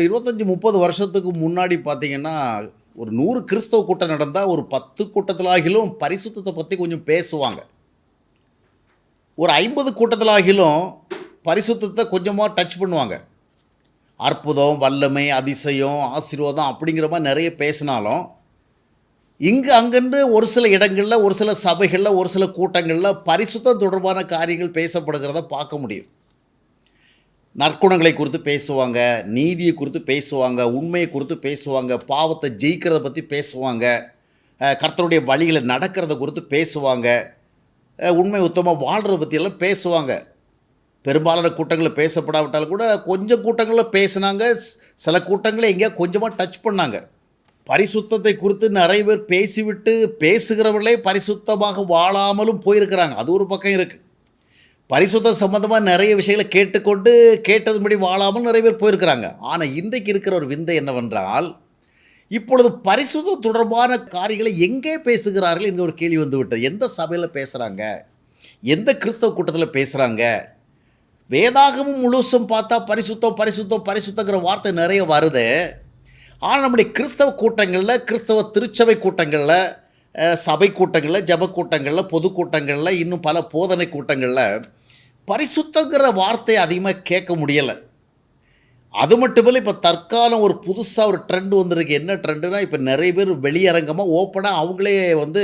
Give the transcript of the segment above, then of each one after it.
ஒரு இருபத்தஞ்சி முப்பது வருஷத்துக்கு முன்னாடி பார்த்தீங்கன்னா ஒரு நூறு கிறிஸ்தவ கூட்டம் நடந்தால் ஒரு பத்து கூட்டத்திலாகிலும் பரிசுத்தத்தை பற்றி கொஞ்சம் பேசுவாங்க. ஒரு ஐம்பது கூட்டத்திலாகிலும் பரிசுத்தத்தை கொஞ்சமாக டச் பண்ணுவாங்க. அற்புதம் வல்லமை அதிசயம் ஆசீர்வாதம் அப்படிங்கிற மாதிரி நிறைய பேசினாலும் இங்கே அங்கன்று ஒரு சில இடங்களில் ஒரு சில சபைகளில் ஒரு சில கூட்டங்களில் பரிசுத்தம் தொடர்பான காரியங்கள் பேசப்படுகிறத பார்க்க முடியும். நற்குணங்களை குறித்து பேசுவாங்க நீதியை குறித்து பேசுவாங்க உண்மையை குறித்து பேசுவாங்க பாவத்தை ஜெயிக்கிறத பற்றி பேசுவாங்க கர்த்தருடைய வழியில் நடக்கிறத குறித்து பேசுவாங்க உண்மை உத்தமாக வாழ்கிறத பற்றியெல்லாம் பேசுவாங்க. பெரும்பாலான கூட்டங்களில் பேசப்படாவிட்டாலும் கூட கொஞ்சம் கூட்டங்களில் பேசுனாங்க சில கூட்டங்களில் எங்கேயா கொஞ்சமாக டச் பண்ணாங்க. பரிசுத்தத்தை குறித்து நிறைய பேர் பேசிவிட்டு பேசுகிறவர்களே பரிசுத்தமாக வாழாமலும் போயிருக்கிறாங்க. அது ஒரு பக்கம் இருக்குது பரிசுத்தம் சம்பந்தமாக நிறைய விஷயங்களை கேட்டுக்கொண்டு கேட்டதுபடி வாழாமல் நிறைய பேர் போயிருக்கிறாங்க. ஆனால் இன்றைக்கு இருக்கிற ஒரு விந்தை என்னவென்றால் இப்பொழுது பரிசுத்தம் தொடர்பான காரியங்களை எங்கே பேசுகிறார்கள் என்கிற ஒரு கேள்வி வந்துவிட்டது. எந்த சபையில் பேசுகிறாங்க எந்த கிறிஸ்தவ கூட்டத்தில் பேசுகிறாங்க வேதாகமும் முழுசும் பார்த்தா பரிசுத்தம் பரிசுத்தம் பரிசுத்தங்கிற வார்த்தை நிறைய வருது. ஆனால் நம்முடைய கிறிஸ்தவ கூட்டங்களில் கிறிஸ்தவ திருச்சபை கூட்டங்களில் சபை கூட்டங்களில் ஜப கூட்டங்களில் பொதுக்கூட்டங்களில் இன்னும் பல போதனை கூட்டங்களில் பரிசுத்தங்கிற வார்த்தையை அதிகமாக கேட்க முடியலை. அது மட்டும் இல்லை இப்போ தற்காலம் ஒரு புதுசாக ஒரு ட்ரெண்ட் வந்திருக்கு. என்ன ட்ரெண்டுனா இப்போ நிறைய பேர் வெளியரங்கமாக ஓப்பனாக அவங்களே வந்து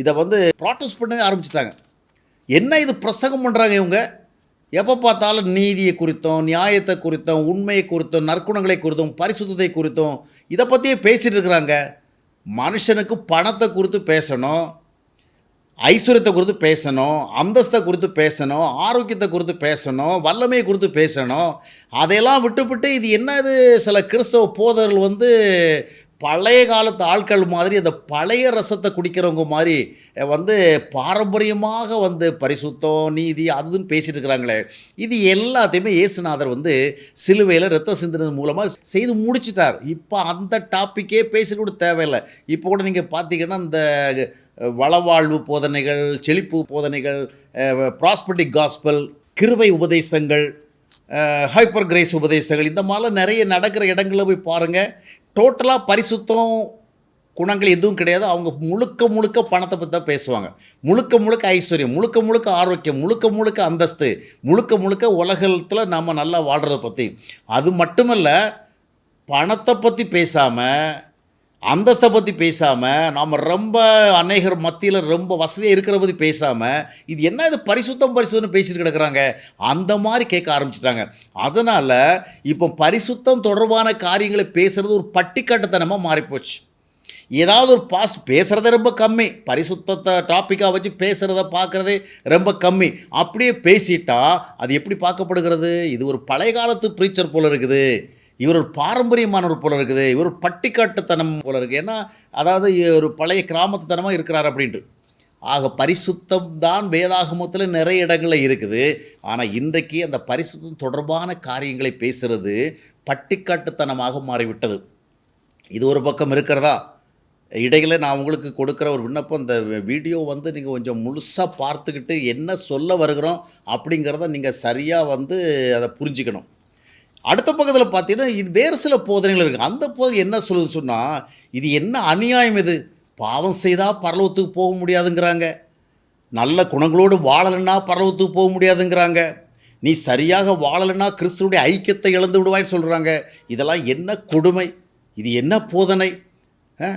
இதை வந்து ப்ராட்டஸ்ட் பண்ணவே ஆரம்பிச்சிட்டாங்க. என்ன இது பிரசங்கம் பண்ணுறாங்க இவங்க? எப்போ பார்த்தாலும் நீதியை குறித்தும் நியாயத்தை குறித்தும் உண்மையை குறித்தும் நற்குணங்களை குறித்தும் பரிசுத்தத்தை குறித்தும் இதை பற்றியே பேசிகிட்டு இருக்கிறாங்க. மனுஷனுக்கு பணத்தை குறித்து பேசணும். ஐஸ்வர்யத்தை குறித்து பேசணும் அந்தஸ்தை குறித்து பேசணும் ஆரோக்கியத்தை குறித்து பேசணும் வல்லமையை குறித்து பேசணும் அதையெல்லாம் விட்டுவிட்டு இது என்ன இது சில கிறிஸ்தவ போதர்கள் வந்து பழைய காலத்து ஆட்கள் மாதிரி அந்த பழைய ரசத்தை குடிக்கிறவங்க மாதிரி வந்து பாரம்பரியமாக வந்து பரிசுத்தம் நீதி அதுன்னு பேசிகிட்டு இருக்கிறாங்களே. இது எல்லாத்தையுமே இயேசுநாதர் வந்து சிலுவையில் ரத்த சிந்தினது மூலமாக செய்து முடிச்சிட்டார். இப்போ அந்த டாப்பிக்கே பேச கூட தேவையில்லை. இப்போ கூட நீங்கள் பார்த்தீங்கன்னா இந்த வளவாழ்வு போதனைகள் செழிப்பு போதனைகள் ப்ராஸ்பர்டிக் காஸ்பல் கிருபை உபதேசங்கள் ஹைப்பர் கிரேஸ் உபதேசங்கள் இந்த மாதிரிலாம் நிறைய நடக்கிற இடங்களில் போய் பாருங்கள் டோட்டலாக பரிசுத்தம் குணங்கள் எதுவும் கிடையாது. அவங்க முழுக்க முழுக்க பணத்தை பற்றி தான் பேசுவாங்க. முழுக்க முழுக்க ஐஸ்வர்யம் முழுக்க முழுக்க ஆரோக்கியம் முழுக்க முழுக்க அந்தஸ்து முழுக்க முழுக்க உலகத்தில் நம்ம நல்லா வாழ்கிறத பற்றி அது மட்டுமல்ல பணத்தை பற்றி பேசாமல் அந்தஸ்தை பற்றி பேசாமல் நாம் ரொம்ப அநேகர் மத்தியில் ரொம்ப வசதியாக இருக்கிற பற்றி பேசாமல் இது என்ன இது பரிசுத்தம் பரிசுத்தம்னு பேசிட்டு கிடக்குறாங்க? அந்த மாதிரி கேட்க ஆரம்பிச்சிட்டாங்க. அதனால் இப்போ பரிசுத்தம் தொடர்பான காரியங்களை பேசுகிறது ஒரு பட்டிக்காட்டுத்தனமாக மாறிப்போச்சு. ஏதாவது ஒரு பாஸ்ட் பேசுகிறத ரொம்ப கம்மி. பரிசுத்தத்தை டாப்பிக்காக வச்சு பேசுகிறத பார்க்குறதே ரொம்ப கம்மி. அப்படியே பேசிட்டா அது எப்படி பார்க்கப்படுகிறது? இது ஒரு பழைய காலத்து ப்ரீச்சர் போல் இருக்குது. இவர் ஒரு பாரம்பரியமானவர் போல இருக்குது. இவர் பட்டிக்காட்டுத்தனம் போல இருக்குது ஏன்னா அதாவது ஒரு பழைய கிராமத்துத்தனமாக இருக்கிறார் அப்படின்ட்டு. ஆக பரிசுத்தம் தான் வேதாகமத்தில் நிறைய இடங்களில் இருக்குது. ஆனால் இன்றைக்கு அந்த பரிசுத்தம் தொடர்பான காரியங்களை பேசுகிறது பட்டிக்காட்டுத்தனமாக மாறிவிட்டது. இது ஒரு பக்கம் இருக்கிறதா? இடையில் நான் உங்களுக்கு கொடுக்குற ஒரு விண்ணப்பம் இந்த வீடியோ வந்து நீங்கள் கொஞ்சம் முழுசாக பார்த்துக்கிட்டு என்ன சொல்ல வருகிறோம் அப்படிங்கிறத நீங்கள் சரியாக வந்து அதை புரிஞ்சுக்கணும். அடுத்த பக்கத்தில் பார்த்தீங்கன்னா வேறு சில போதனைகள் இருக்குது அந்த போதனை என்ன சொல்லுது சொன்னால் இது என்ன அநியாயம் இது? பாவம் செய்தால் பரலவத்துக்கு போக முடியாதுங்கிறாங்க. நல்ல குணங்களோடு வாழலைன்னா பரலவத்துக்கு போக முடியாதுங்கிறாங்க. நீ சரியாக வாழலைன்னா கிறிஸ்துவனுடைய ஐக்கியத்தை இழந்து விடுவாய்ன்னு சொல்கிறாங்க இதெல்லாம் என்ன கொடுமை? இது என்ன போதனை? ஆ?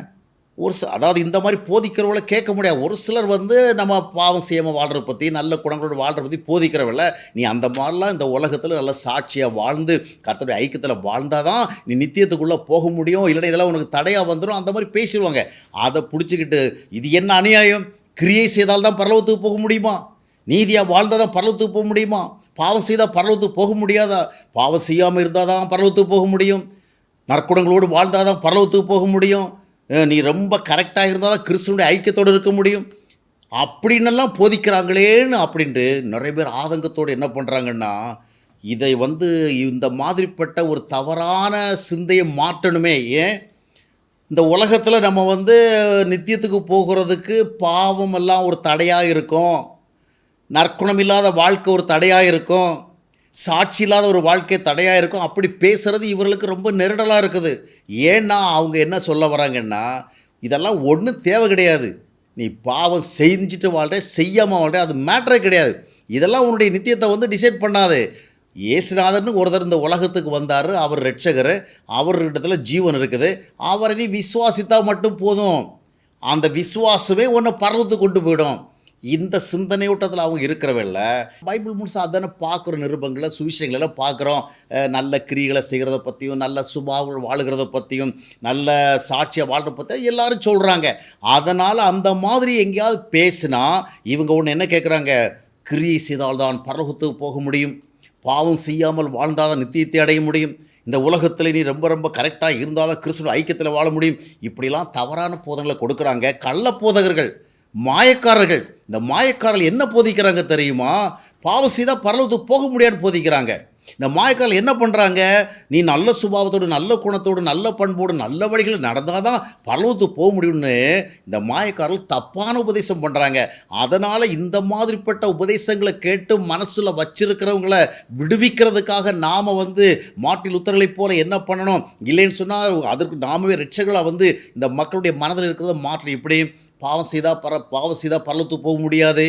ஒரு ச அதாவது இந்த மாதிரி போதிக்கிறவங்கள கேட்க முடியாது. ஒரு சிலர் வந்து நம்ம பாவம் செய்யாமல் வாழ்கிறத பற்றி நல்ல குணங்களோடு வாழ்கிறத பற்றி போதிக்கிறவங்கள நீ அந்த மாதிரிலாம் இந்த உலகத்தில் நல்ல சாட்சியாக வாழ்ந்து கருத்துடைய ஐக்கியத்தில் வாழ்ந்தால் தான் நீ நித்தியத்துக்குள்ளே போக முடியும். இல்லைன்னா இதெல்லாம் உனக்கு தடையாக வந்துடும் அந்த மாதிரி பேசிடுவாங்க. அதை பிடிச்சிக்கிட்டு இது என்ன அநியாயம்? கிரியை செய்தால் தான் பரலவத்துக்கு போக முடியுமா? நீதியாக வாழ்ந்தால் தான் பரலவத்துக்கு போக முடியுமா? பாவம் செய்தால் பரலவத்துக்கு போக முடியாதா? பாவம் செய்யாமல் இருந்தால் தான் பரலவத்துக்கு போக முடியும். நற்குணங்களோடு வாழ்ந்தால் தான் பரலவத்துக்கு போக முடியும். நீ ரொம்ப கரெக்டாக இருந்தால் தான் கிறிஸ்துவனுடைய ஐக்கியத்தோடு இருக்க முடியும். அப்படின்னெல்லாம் போதிக்கிறாங்களேன்னு அப்படின்ட்டு நிறைய பேர் ஆதங்கத்தோடு என்ன பண்ணுறாங்கன்னா இதை வந்து இந்த மாதிரிப்பட்ட ஒரு தவறான சிந்தையை மாற்றணுமே. ஏன்? இந்த உலகத்தில் நம்ம வந்து நித்தியத்துக்கு போகிறதுக்கு பாவம் எல்லாம் ஒரு தடையாக இருக்கும். நற்குணம் இல்லாத வாழ்க்கை ஒரு தடையாக இருக்கும். சாட்சி இல்லாத ஒரு வாழ்க்கை தடையாக இருக்கும். அப்படி பேசுகிறது இவர்களுக்கு ரொம்ப நெருடலாக இருக்குது. ஏன்னா அவங்க என்ன சொல்ல வராங்கன்னா இதெல்லாம் ஒன்றும் தேவை கிடையாது. நீ பாவம் செஞ்சுட்டு வாழ்கிற செய்யாமல் வாழ்கிற அது மேட்டரே கிடையாது. இதெல்லாம் உன்னுடைய நித்தியத்தை வந்து டிசைட் பண்ணாது. இயேசுநாதர்னு ஒருத்தர் இந்த உலகத்துக்கு வந்தார். அவர் ரட்சகர் அவர்கிட்டத்தில் ஜீவன் இருக்குது. அவரை நீ விசுவாசித்தா மட்டும் போதும். அந்த விசுவாசமே உன்னை பருவத்துக்கு கொண்டு போயிடும். இந்த சிந்தனையூட்டத்தில் அவங்க இருக்கிறவல்ல பைபிள் முழுசாக அதானே பார்க்குறோம் நிருபங்களை சுவிசேஷங்களெல்லாம் பார்க்குறோம். நல்ல கிரிகளை செய்கிறத பற்றியும் நல்ல சுபாவங்கள் வாழுகிறத பற்றியும் நல்ல சாட்சியாக வாழ்கிறத பற்றி எல்லாரும் சொல்கிறாங்க அதனால் அந்த மாதிரி எங்கேயாவது பேசினா இவங்க ஒன்று என்ன கேட்குறாங்க கிரியை செய்தால்தான் பரலோகத்துக்கு போக முடியும். பாவம் செய்யாமல் வாழ்ந்தாதான் நித்தியத்தை அடைய முடியும். இந்த உலகத்தில் நீ ரொம்ப ரொம்ப கரெக்டாக இருந்தால் தான் கிறிஸ்துவ ஐக்கியத்தில் வாழ முடியும். இப்படிலாம் தவறான போதங்களை கொடுக்குறாங்க. கள்ள போதகர்கள். மாயக்காரர்கள். இந்த மாயக்காரர்கள் என்ன போதிக்கிறாங்க தெரியுமா? பாவம் செய்தால் பரலவத்துக்கு போக முடியாதுன்னு போதிக்கிறாங்க. இந்த மாயக்காரர்கள் என்ன பண்ணுறாங்க நீ நல்ல சுபாவத்தோடு நல்ல குணத்தோடு நல்ல பண்போடு நல்ல வழிகளில் நடந்தால் தான் பரலவத்துக்கு போக முடியும்னு இந்த மாயக்காரர்கள் தப்பான உபதேசம் பண்ணுறாங்க அதனால் இந்த மாதிரிப்பட்ட உபதேசங்களை கேட்டு மனசில் வச்சிருக்கிறவங்கள விடுவிக்கிறதுக்காக நாம் வந்து மாட்டில் உத்தரலைப் போல என்ன பண்ணணும்? இல்லைன்னு சொன்னால் அதற்கு நாமவே ரட்சகளாக வந்து இந்த மக்களுடைய மனதில் இருக்கிறத மாற்றி இப்படி பாவம் செய்தால் பர பாவம் செய்தால் பரலத்துக்கு போக முடியாது.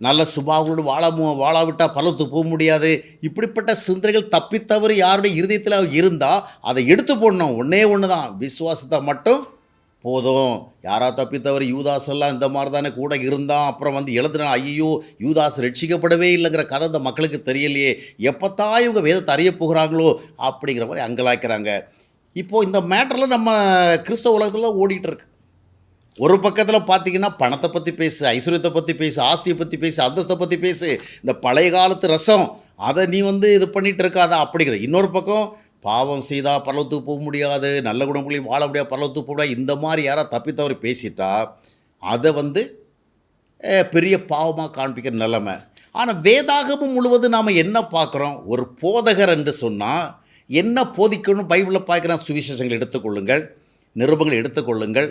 நல்ல சுபாவங்களோடு வாழ வாழாவிட்டால் பரலத்துக்கு போக முடியாது. இப்படிப்பட்ட சிந்தனைகள் தப்பித்தவறு யாருடைய இருதயத்தில் இருந்தால் அதை எடுத்து போடணும். ஒன்றே ஒன்று தான் விசுவாசத்தை மட்டும் போதும். யாரா தப்பித்தவர்? யூதாஸ் எல்லாம் இந்த மாதிரி தானே கூட இருந்தான் அப்புறம் வந்து எழுதுனா ஐயோ யூதாஸ் ரட்சிக்கப்படவே இல்லைங்கிற கதை இந்த மக்களுக்கு தெரியலையே. எப்போத்தான் இவங்க வேதத்தை அறிய போகிறாங்களோ அப்படிங்கிற மாதிரி அங்கலாய்க்கிறாங்க. இப்போது இந்த மேட்டரில் நம்ம கிறிஸ்தவ உலகத்தில் ஓடிட்டு இருக்கு. ஒரு பக்கத்தில் பார்த்தீங்கன்னா பணத்தை பற்றி பேசு ஐஸ்வர்யத்தை பற்றி பேசு ஆஸ்தியை பற்றி பேசு அந்தஸ்தை பற்றி பேசு இந்த பழைய காலத்து ரசம் அதை நீ வந்து இது பண்ணிகிட்டு இருக்காத அப்படிங்கிற. இன்னொரு பக்கம் பாவம் செய்தா பரலத்துக்கு போக முடியாது நல்ல குணங்களில் வாழ முடியாது பரலத்துக்கு போக முடியாது. இந்த மாதிரி யாராவது தப்பித்தவரை பேசிட்டா அதை வந்து பெரிய பாவமாக காண்பிக்கிற நிலைமை. ஆனால் வேதாகமம் முழுவதும் நாம் என்ன பார்க்குறோம் ஒரு போதகர் என்று சொன்னால் என்ன போதிக்கணும் பைபிளில் பார்க்குற சுவிசேஷங்கள் எடுத்துக்கொள்ளுங்கள் நிருபங்கள் எடுத்துக்கொள்ளுங்கள்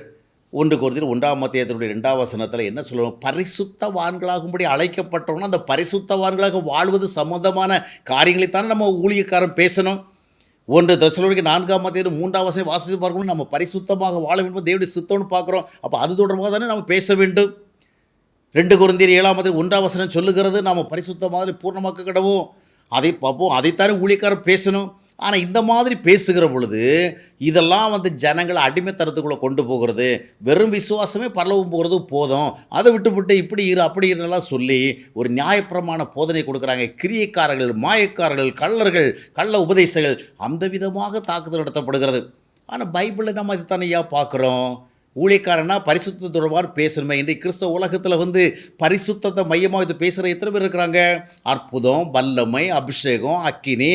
ஒன்று குருதில் ஒன்றாம் மத்தியத்தினுடைய ரெண்டாம் வசனத்தில் என்ன சொல்லணும் பரிசுத்தவான்களாகும்படி அழைக்கப்பட்டோம்னா அந்த பரிசுத்தவான்களாக வாழ்வது சம்பந்தமான காரியங்களைத்தானே நம்ம ஊழியக்காரன் பேசணும். ஒன்று தசலோனிக்கு நான்காம் மத்தியில் மூன்றாம் வசனம் வாசித்து பார்க்கணும். நம்ம பரிசுத்தமாக வாழ வேண்டும் தேவடைய சுத்தம்னு பார்க்குறோம். அப்போ அது தொடர்பாக தானே நம்ம பேச வேண்டும். ரெண்டு குருந்தியர் ஏழாம் மத்தியில் ஒன்றாம் வசனம் சொல்லுகிறது. நாம் பரிசுத்த மாதிரி பூர்ணமாக்க கிடவோம் அதை பார்ப்போம். அதைத்தானே ஊழியக்காரர் பேசணும். ஆனால் இந்த மாதிரி பேசுகிற பொழுது இதெல்லாம் வந்து ஜனங்களை அடிமைத்தனத்துக்குள்ளே கொண்டு போகிறது வெறும் விசுவாசமே பரலவும் போகிறது போதும். அதை விட்டுவிட்டு இப்படி இரு அப்படி இருந்தெல்லாம் சொல்லி ஒரு நியாயப்பிரமான போதனை கொடுக்குறாங்க. கிரியைக்காரர்கள் மாயக்காரர்கள் கள்ளர்கள் கள்ள உபதேசங்கள் அந்த விதமாக தாக்குதல் நடத்தப்படுகிறது. ஆனால் பைபிளில் நம்ம இதுதானே தனியாக பார்க்குறோம்? ஊழியக்காரனா பரிசுத்த தொடர்பாக பேசணுமே இன்றைக்கு கிறிஸ்தவ உலகத்தில் வந்து பரிசுத்தத்தை மையமாக இது பேசுகிற எத்தனை பேர் இருக்கிறாங்க? அற்புதம் வல்லமை அபிஷேகம் அக்கினி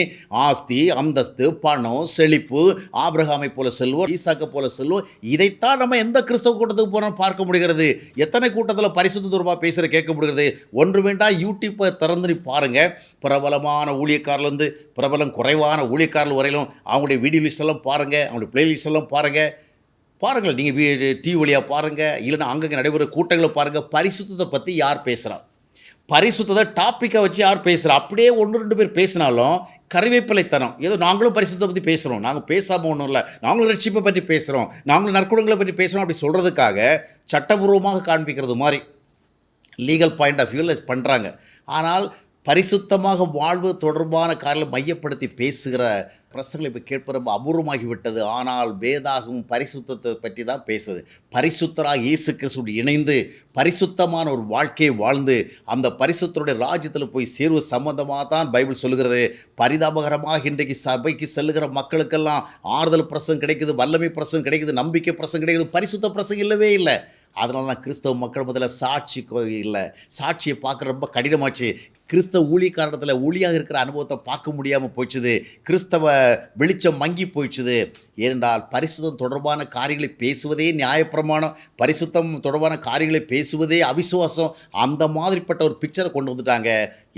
ஆஸ்தி அந்தஸ்து பணம் செழிப்பு ஆபிரகாமை போல செல்வோம் ஈசாக்கை போல செல்வோம். இதைத்தான் நம்ம எந்த கிறிஸ்தவ கூட்டத்துக்கு போகிறோம் பார்க்க முடிகிறது. எத்தனை கூட்டத்தில் பரிசுத்த தொடர்பாக பேசுகிற கேட்க முடிகிறது? ஒன்று வேண்டாம் யூடியூப்பை திறந்து நீ பாருங்கள் பிரபலமான ஊழியக்காரர்லேருந்து பிரபலம் குறைவான ஊழியக்காரர்கள் வரையிலும் அவங்களுடைய வீடியோ லிஸ்ட் எல்லாம் பாருங்கள் அவங்களுடைய பிளேலிஸ்ட் எல்லாம் பாருங்கள் பாருங்கள் நீங்கள் டிவி வழியாக பாருங்கள் இல்லைன்னா அங்கங்கே நடைபெற கூட்டங்களை பாருங்கள் பரிசுத்தத்தை பற்றி யார் பேசுகிறா பரிசுத்தத்தை டாப்பிக்கை வச்சு யார் பேசுகிறா அப்படியே ஒன்று ரெண்டு பேர் பேசினாலும் கருவேப்பிலைத்தனம். ஏதோ நாங்களும் பரிசுத்தத்தை பற்றி பேசுகிறோம் நாங்கள் பேசாமல் ஒன்றும் இல்லை. நாங்களும் ரட்சிப்பை பற்றி பேசுகிறோம் நாங்களும் நற்குணங்களை பற்றி பேசுகிறோம் அப்படி சொல்கிறதுக்காக சட்டபூர்வமாக காண்பிக்கிறது மாதிரி லீகல் பாயிண்ட் ஆஃப் வியூவில் பண்ணுறாங்க ஆனால் பரிசுத்தமாக வாழ்வு தொடர்பான காரில் மையப்படுத்தி பேசுகிற பிரசங்களை இப்போ கேட்ப ரொம்ப அபூர்வமாகி விட்டது ஆனால் வேதாகும் பரிசுத்தத்தை பற்றி தான் பேசுது. பரிசுத்தராக இயேசு கிறிஸ்து இணைந்து பரிசுத்தமான ஒரு வாழ்க்கையை வாழ்ந்து அந்த பரிசுத்தருடைய ராஜ்யத்தில் போய் சேர்வு சம்பந்தமாக தான் பைபிள் சொல்லுகிறது. பரிதாபகரமாக இன்றைக்கு சபைக்கு செல்லுகிற மக்களுக்கெல்லாம் ஆறுதல் பிரசங்கம் கிடைக்குது வல்லமை பிரசங்கம் கிடைக்குது நம்பிக்கை பிரசங்கம் கிடைக்குது. பரிசுத்த பிரசங்கம் இல்லவே இல்லை. அதனால தான் கிறிஸ்தவ மக்கள் முதல்ல சாட்சி இல்லை. சாட்சியை பார்க்க ரொம்ப கடினமாச்சு. கிறிஸ்தவ ஊழியக்காரத்தில் ஊழியாக இருக்கிற அனுபவத்தை பார்க்க முடியாமல் போயிடுச்சுது. கிறிஸ்தவ வெளிச்சம் மங்கி போயிடுச்சுது. ஏனென்றால் பரிசுத்தம் தொடர்பான காரியங்களை பேசுவதே நியாயப்பிரமாணம். பரிசுத்தம் தொடர்பான காரியங்களை பேசுவதே அவிசுவாசம். அந்த மாதிரிப்பட்ட ஒரு பிக்சரை கொண்டு வந்துட்டாங்க.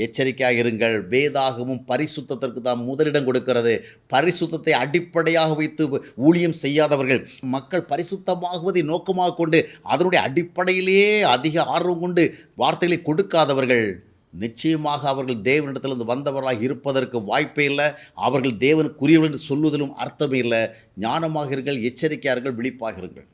எச்சரிக்கையாக இருங்கள். வேதாகமும் பரிசுத்தத்திற்கு தான் முதலிடம் கொடுக்கிறது. பரிசுத்தத்தை அடிப்படையாக வைத்து ஊழியம் செய்யாதவர்கள் மக்கள் பரிசுத்தமாகுவதை நோக்கமாக கொண்டு அதனுடைய அடிப்படையிலேயே அதிக ஆர்வம் கொண்டு வார்த்தைகளை கொடுக்காதவர்கள். நிச்சயமாக அவர்கள் தேவனிடத்திலிருந்து வந்தவர்களாக இருப்பதற்கு வாய்ப்பே இல்லை. அவர்கள் தேவனுக்குரியவர்கள் என்று சொல்வதிலும் அர்த்தமே இல்லை. ஞானமாக இருங்கள் எச்சரிக்கையார்கள் விழிப்பாக இருங்கள்.